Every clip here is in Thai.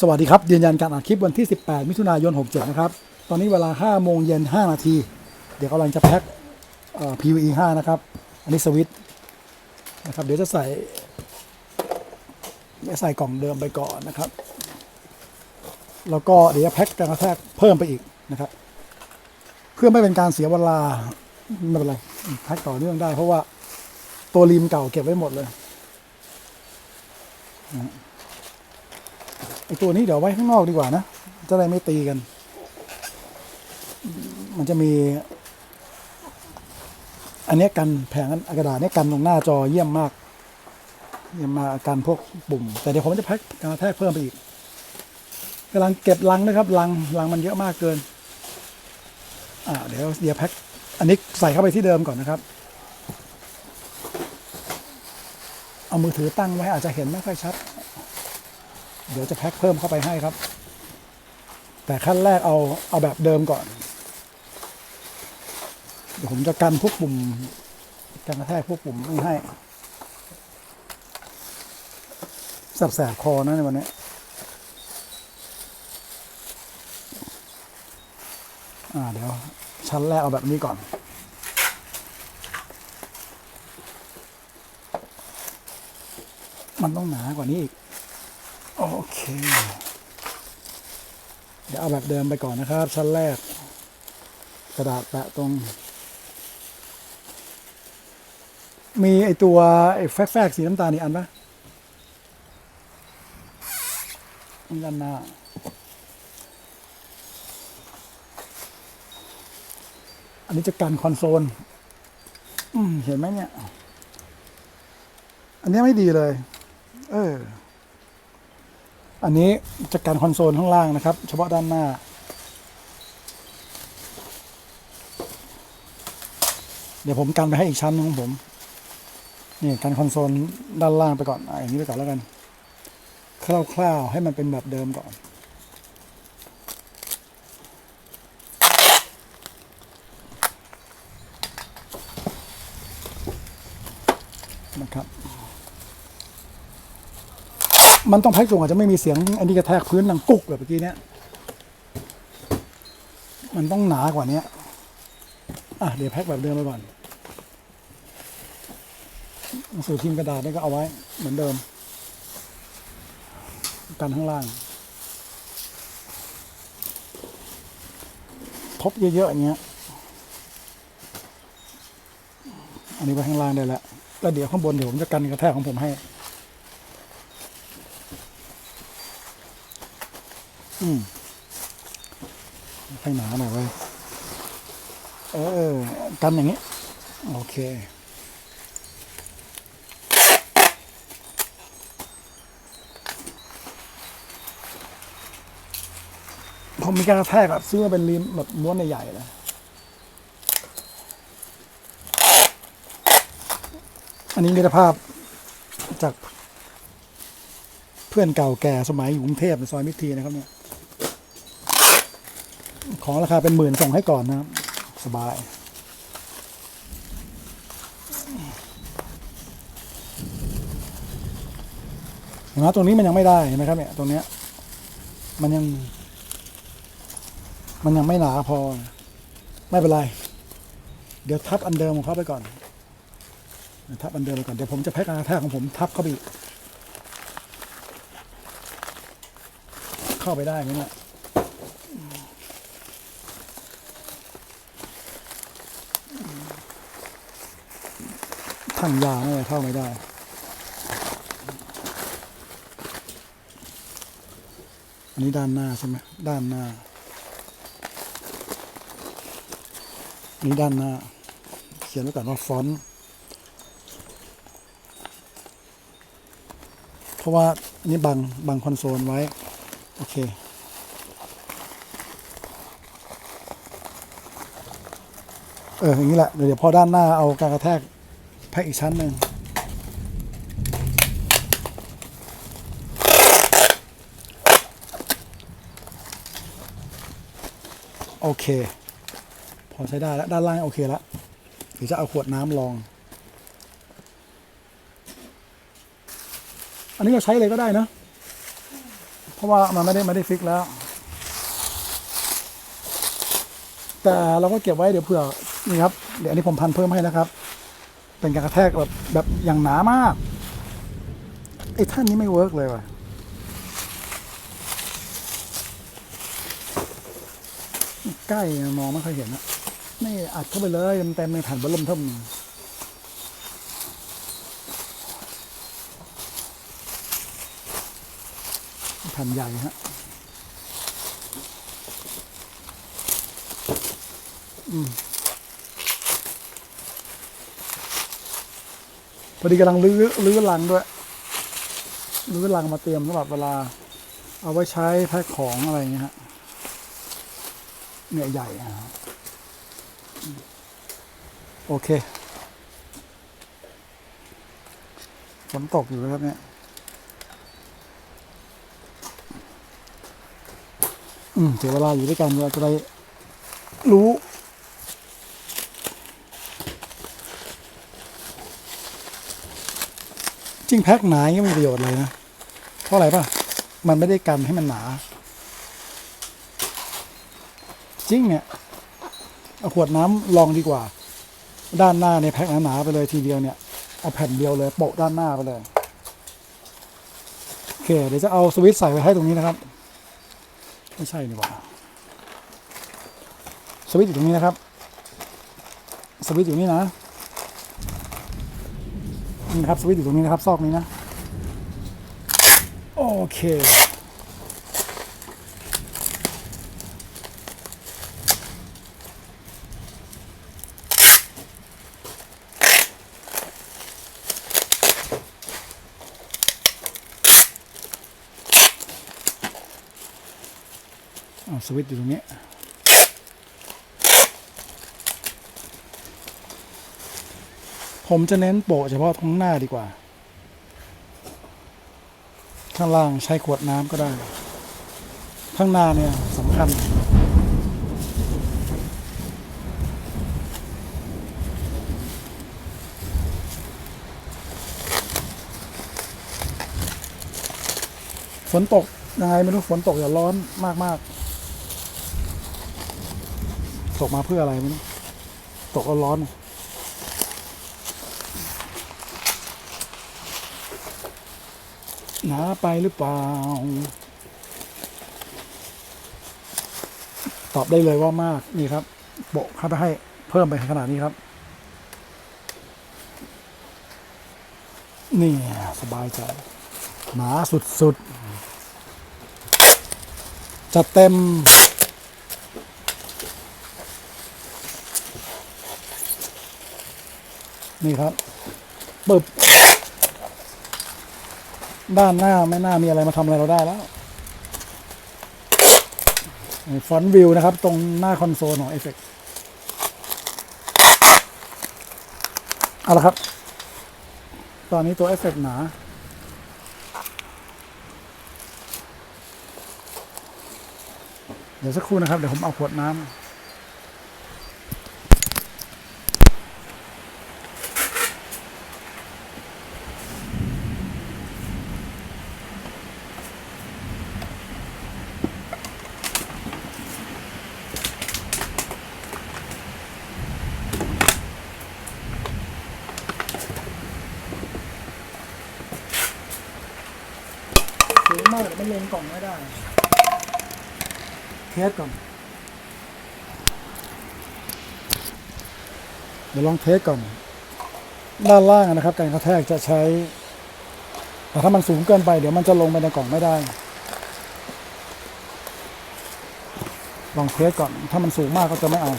สวัสดีครับยืนยันการอัดคลิปวันที่ 18 มิถุนายน 67 นะครับ ตอนนี้เวลา 5 โมงเย็น 5 นาที เดี๋ยวกำลังจะแพ็คเอ่อ PVE 5 นะครับ อันนี้สวิตนะครับ เดี๋ยวจะใส่จะใส่กล่องเดิมไปก่อนนะครับ แล้วก็เดี๋ยวแพ็คการกระแทกเพิ่มไปอีกนะครับ เพื่อไม่เป็นการเสียเวลาไม่เป็นไรแพ็คต่อเนื่องได้ เพราะว่าตัวรีมเก่าเก็บไว้หมดเลย ไอตัวนี้เดี๋ยวไว้ข้างนอกดีกว่านะ จะได้ไม่ตีกัน มันจะมี อันนี้กันแผงกระดาษนี้กันตรงหน้าจอเยี่ยมมาก เยี่ยมมากกันพวกปุ่ม แต่เดี๋ยวผมจะแพ็คการะแทกเพิ่มไปอีกกำลังเก็บลังนะครับลังลังมันเยอะมากเกิน อ่าเดี๋ยวเดี๋ยวแพ็คอันนี้ใส่เข้าไปที่เดิมก่อนนะครับ เอามือถือตั้งไว้อาจจะเห็นไม่ค่อยชัด เดี๋ยวจะแพ็คเพิ่มเข้าไปให้ครับ แต่ขั้นแรกเอาเอาแบบเดิมก่อน เดี๋ยวผมจะกันพวกปุ่มกันกระแทกพวกปุ่มไม่ให้แสบคอนะในวันนี้อ่าเดี๋ยว ชั้นแรกเอาแบบนี้ก่อนมันต้องหนากว่านี้อีก เคเดี๋ยวเอาแบบเดิมไปก่อนนะครับ ชั้นแรก กระดาษแปะตรง มีไอตัวไอ้แฟกๆสีน้ำตาลอีกอันปะอันด้านหน้าอันนี้จะกันคอนโซลอืมเห็นไหมเนี่ย อันนี้ไม่ดีเลย เออ อันนี้จะกันคอนโซลข้างล่างนะครับ เฉพาะด้านหน้า เดี๋ยวผมกันไปให้อีกชั้นหนึงของผมนี่กันคอนโซลด้านล่างไปก่อนออย่างนี้ไปก่อนแล้วกัน คร่าวๆให้มันเป็นแบบเดิมก่อน นะครับ มันต้องแพ็กสูงอาจจะไม่มีเสียงอันนี้กระแทกพื้นดังกุกแบบเมื่อกี้เนี้ยมันต้องหนากว่านี้อะเดี๋ยวแพ็กแบบเดิมไปก่อนหนังสือพิมพ์กระดาษนี่ก็เอาไว้เหมือนเดิม กันข้างล่างทบเยอะๆอย่างเงี้ย อันนี้ไว้ข้างล่างได้แล้วแล้วเดี๋ยวข้างบนเดี๋ยวผมจะกันกระแทกของผมให้ อืมให้หนาหน่อยไว้ยเออกันอย่างนี้ โอเคผมมีการกระแทกแบบซื้อมาเป็นริมแบบม้วนใหญ่ๆเลยอันนี้มิตรภาพจากเพื่อนเก่าแก่สมัยอยู่กรุงเทพในซอยมิตรทีนะครับเนี่ย ของราคาเป็นหมื่นส่งให้ก่อนนะครับ สบายเห็นไหมตรงนี้มันยังไม่ได้เห็นไหมครับเนี่ยตรงเนี้ยมันยัง มันยังไม่หนาพอ ไม่เป็นไร เดี๋ยวทับอันเดิมของเขาไปก่อนทับอันเดิมไปก่อนเดี๋ยวผมจะแพ็คกระแทกของผมทับเข้าไปอีกเข้าไปได้ไหมเนี่ย ทั้งยาวน่เข้าไม่ได้ อันนี้ด้านหน้าใช่ไหมด้านหน้า อันนี้ด้านหน้า เขียนไว้ก่อนว่าฟอนต์เพราะว่าอันนี้บังบังคอนโซลไว้ โอเคเอออย่างนี้แหละเดี๋ยวพอด้านหน้าเอาการกระแทก แพ็กอีกชั้นหนึ่งโอเค พอใช้ได้แล้ว ด้านล่างโอเคแล้วเดี๋ยวจะเอาขวดน้ำลอง อันนี้เราใช้เลยก็ได้นะ เพราะว่ามันไม่ได้ไม่ได้ฟิกแล้ว แต่เราก็เก็บไว้เดี๋ยวเผื่อนี่ครับ เดี๋ยวอันนี้ผมพันเพิ่มให้นะครับ เป็นการกระแทกแบบแบบอย่างหนามากไอ้ท่านนี้ไม่เวิร์กเลยว่ะใกล้มองไม่ค่อยเห็นนะนี่อัดเข้าไปเลยเต็มๆในแผ่นบอลลมเทิมแผ่นใหญ่ฮะอืม พอดีกำลังลื้อลื้อลังด้วยลื้อลังมาเตรียมสำหรับเวลา เอาไว้ใช้แพ็คของอะไรอย่างเงี้ยฮะเนี่ยใหญ่อะครับโอเคฝนตกอยู่นะครับเนี่ยอืมเสียเวลาอยู่ด้วยกันเราจะได้รู้ จริงแพ็คหนาอย่างนี้ไม่มีประโยชน์เลยนะ เพราะอะไรป่ะ มันไม่ได้กันให้มันหนา จริงเนี่ยเอาขวดน้ำลองดีกว่า ด้านหน้าเนี่ยแพ็คหนาๆไปเลยทีเดียวเนี่ย เอาแผ่นเดียวเลยโปะด้านหน้าไปเลย โอเค เดี๋ยวจะเอาสวิตช์ใส่ไว้ให้ตรงนี้นะครับ ไม่ใช่นี่หว่า สวิตช์อยู่ตรงนี้นะครับ สวิตช์อยู่นี่นะ นี่นะครับสวิตช์อยู่ตรงนี้นะครับ ซอกนี้นะ โอเค สวิตช์อยู่ตรงนี้ ผมจะเน้นโปะเฉพาะตรงหน้าดีกว่า ข้างล่างใช้ขวดน้ำก็ได้ ข้างหน้าเนี่ยสำคัญ ฝนตกยังไงไม่รู้ฝนตกอย่าร้อนมากมากๆตกมาเพื่ออะไรไม่รู้ ตกแล้วร้อน หนาไปหรือเปล่า ตอบได้เลยว่ามากนี่ครับโบกเข้าไปให้เพิ่มไปขนาดนี้ครับ นี่สบายใจหนาสุดๆ จัดเต็มนี่ครับปึบ ด้านหน้าไม่น่ามีอะไรมาทำอะไรเราได้แล้วฟอนต์วิวนะครับ ตรงหน้าคอนโซลของ f อ x เอาละครับ ตอนนี้ตัวเอฟเฟกหนา เดี๋ยวสักครู่นะครับ เดี๋ยวผมเอาขวดน้ำ สูงมา กเดี๋ยวมันลงกล่องไม่ได้ เทสก่อน เดี๋ยวลองเทสก่อน ด้านล่างนะครับ การกระแทกจะใช้ แต่ถ้ามันสูงเกินไป เดี๋ยวมันจะลงไปในกล่องไม่ได้ ลองเทสก่อน ถ้ามันสูงมากก็จะไม่เอา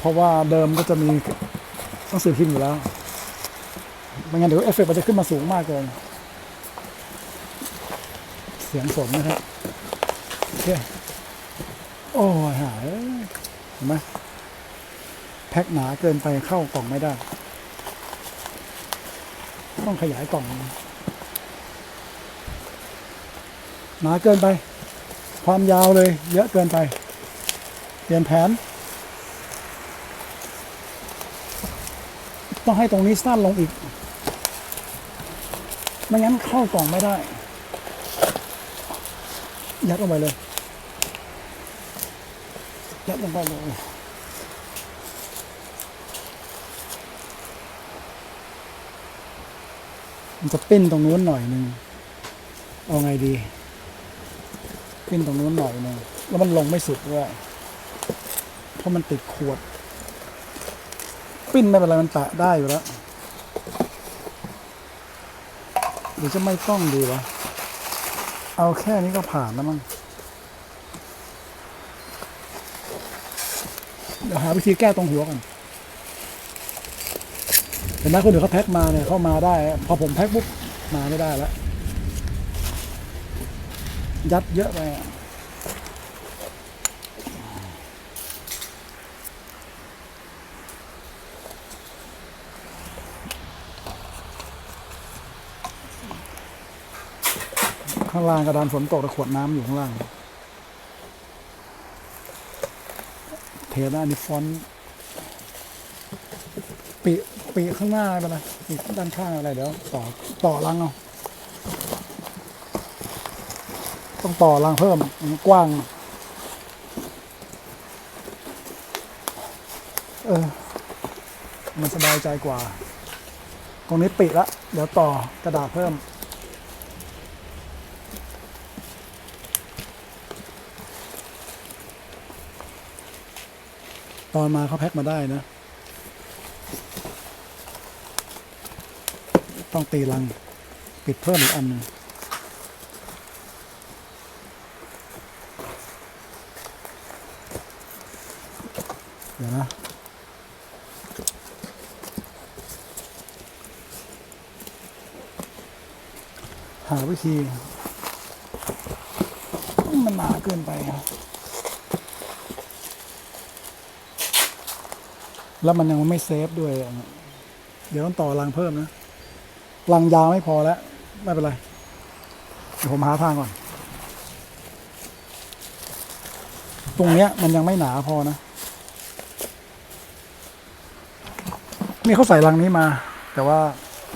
เพราะว่าเดิมก็จะมีหนังสือพิมพ์อยู่แล้ว ไม่งั้นเดี๋ยวเอฟเฟกต์มันจะขึ้นมาสูงมากเกิน เสียงสมนะครับโอเคโอ้ยหายเห็นไหมแพ็คหนาเกินไปเข้ากล่องไม่ได้ ต้องขยายกล่อง หนาเกินไป ความยาวเลย เยอะเกินไป เปลี่ยนแผน ต้องให้ตรงนี้สั้นลงอีก ไม่งั้นเข้ากล่องไม่ได้ ยัดลงไปเลย ยัดลงไปเลยมันจะปิ้นตรงนู้นหน่อยหนึ่งเอาไงดี ปิ้นตรงนู้นหน่อยหนึ่งแล้วมันลงไม่สุดด้วยเพราะมันติดขวด ปิ้นไม่เป็นไรมันแตะได้อยู่แล้ว หรือจะไม่ต้องดีวะ เอาแค่นี้ก็ผ่านแล้วมั้งเดี๋ยวหาวิธีแก้ตรงหัวก่อนเห็นไหมคนอื่นเขาแพ็คมาเนี่ยเข้ามาได้ พอผมแพ็คปุ๊บมาไม่ได้แล้ว ยัดเยอะไปอะ ข้างล่างกระดานฝนตกแต่ขวดน้ำอยู่ข้างล่าง เทหน้านี่ฟอนต์ปีปีข้างหน้าไปเลยปีด้านข้างอะไรเดี๋ยวต่อต่อรังเอาต้องต่อรังเพิ่มมันกว้าง เออ มันสบายใจกว่า ตรงนี้ปิดละ เดี๋ยวต่อกระดาษเพิ่ม ตอนมาเขาแพ็คมาได้นะ ต้องตีลัง ปิดเพิ่มอีกอันหนึงเดี๋ยวนะหาวิธีมันหนาเกินไปอะ แล้วมันยังไม่เซฟด้วย เดี๋ยวต้องต่อรังเพิ่มนะรังยาวไม่พอแล้ว ไม่เป็นไร เดี๋ยวผมหาทางก่อน ตรงเนี้ยมันยังไม่หนาพอนะ นี่เขาใส่รังนี้มา แต่ว่า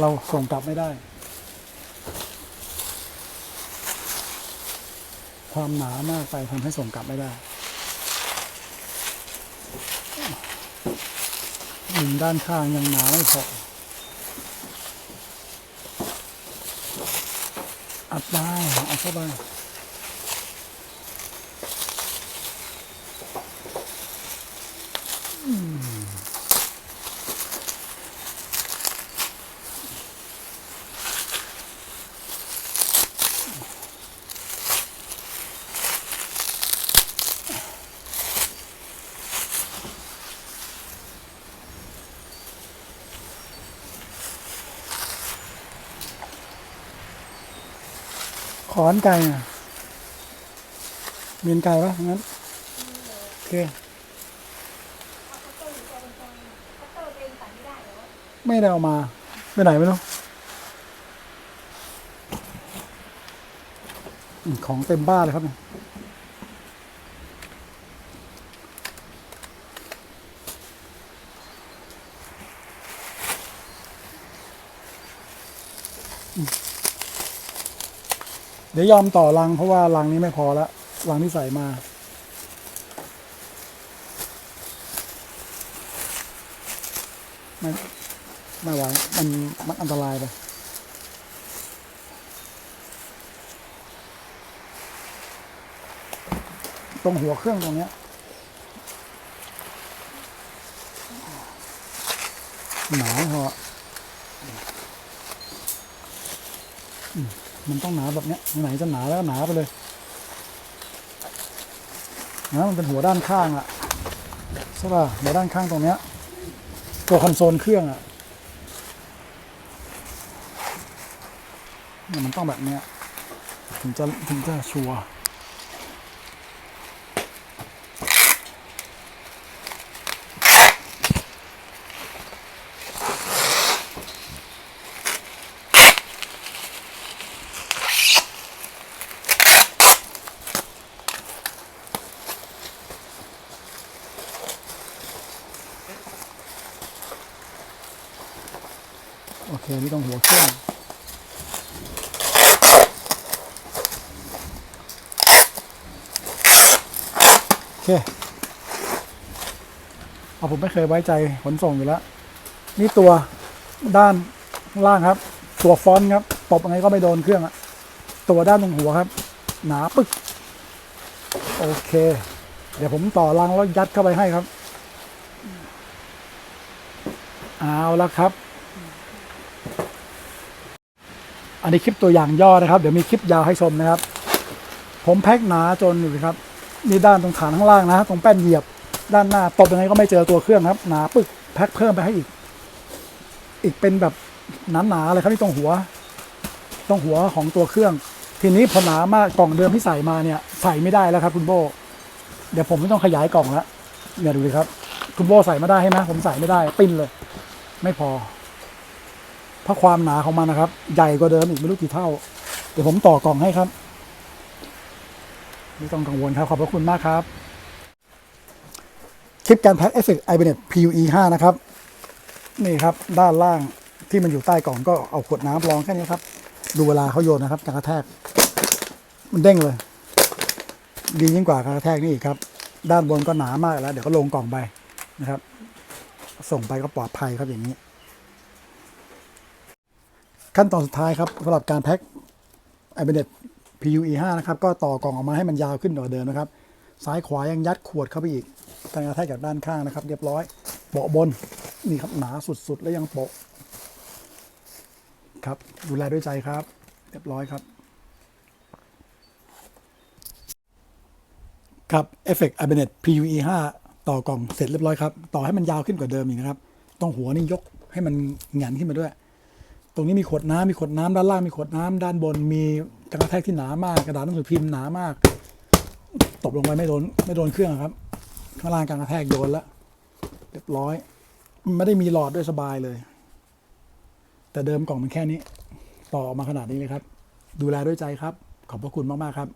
เราส่งกลับไม่ได้ ความหนามากไปทำให้ส่งกลับไม่ได้ หินด้านข้างยังหนาไม่พอ อัดได้อัดเข้าไป อนไก่อะมียนไก่ปะงั้นโอเคไม่ได้เอามาไปไหนไม่รู้ของเต็มบ้านเลยครับเนี่ย ดี๋ยวยอมต่อรังเพราะว่ารังนี้ไม่พอละรังที่ใส่มา ไม่ไม่ไหวมันมันอันตรายไปตรงหัวเครื่องตรงเนี้ยหนาพออื มันต้องหนาแบบเนี้ยไหนจะหนาแล้วหนาไปเลยนะมันเป็นหัวด้านข้างอะใช่ป่ะหัวด้านข้างตรงเนี้ยตัวคอนโซลเครื่องอะนี่มันต้องแบบเนี้ยถึงจะถึงจะชัวร์ ลวนี่ต้องหัวเข้มโอเคเอาผมไม่เคยไว้ใจขนส่งอยู่แล้ว นี่ตัวด้านล่างครับ ตัวฟอนครับ ตบยังไงก็ไม่โดนเครื่องอะตัวด้านตรงหัวครับ หนาปึ๊ก โอเค เดี๋ยวผมต่อรังแล้วยัดเข้าไปให้ครับ เอาละครับ อันนี้คลิปตัวอย่างย่อนะครับ เดี๋ยวมีคลิปยาวให้ชมนะครับ ผมแพ็กหนาจนอยู่ครับนี่ด้านตรงฐานข้างล่างนะตรงแป้นเหยียบ ด้านหน้าตบยังไงก็ไม่เจอตัวเครื่องครับ หนาปึกแพ็คเพิ่มไปให้อีก อีกเป็นแบบหนาๆเลยครับที่ตรงหัว ตรงหัวของตัวเครื่อง ทีนี้พอหนามากกล่องเดิมที่ใส่มาเนี่ยใส่ไม่ได้แล้วครับ คุณโบ เดี๋ยวผมไม่ต้องขยายกล่องแล้วเนี่ยดูดิครับ คุณโบใส่มาได้ใช่ไหมผมใส่ไม่ได้ปิ้นเลย ไม่พอ ราะความหนาของมันนะครับ ใหญ่กว่าเดิมอีกไม่รู้กี่เท่า เดี๋ยวผมต่อกล่องให้ครับ ไม่ต้องกังวลครับ ขอบพระคุณมากครับ คลิปการแพ็คเอฟเฟกต์ไอเบเน็ต PUE 5นะครับ นี่ครับด้านล่างที่มันอยู่ใต้กล่องก็เอาขวดน้ำรองแค่นี้ครับ ดูเวลาเขาโยนนะครับการกระแทก มันเด้งเลย ดียิ่งกว่าการกระแทกนี่อีกครับ ด้านบนก็หนามากแล้ว เดี๋ยวก็ลงกล่องไปนะครับ ส่งไปก็ปลอดภัยครับอย่างนี้ ขั้นตอนสุดท้ายครับสำหรับการแพ็คไอเบเนต PUE 5นะครับ ก็ต่อกล่องออกมาให้มันยาวขึ้นกว่าเดิมนะครับ ซ้ายขวายังยัดขวดเข้าไปอีกการกระแทกจากด้านข้างนะครับ เรียบร้อยเบาะบนนี่ครับหนาสุดๆ แล้วยังโปะครับ ดูแลด้วยใจครับ เรียบร้อยครับ ครับ Effect a b e n e t PUE 5ต่อกล่องเสร็จเรียบร้อยครับ ต่อให้มันยาวขึ้นกว่าเดิมอีกนะครับตรงหัวนี่ยกให้มันหงันขึ้นมาด้วย ตรงนี้มีขวดน้ำมีขวดน้ำด้านล่างมีขวดน้ำด้านบนมีกระแทกที่หนามากกระดาษหนังสือพิมพ์หนามากตกลงไปไม่โดนไม่โดนเครื่องครับ ข้างล่างการกระแทกโดนแล้วเรียบร้อย ไม่ได้มีหลอดด้วยสบายเลย แต่เดิมกล่องมันแค่นี้ ต่ออมาขนาดนี้เลยครับ ดูแลด้วยใจครับ ขอบพระคุณมาก ๆ ครับ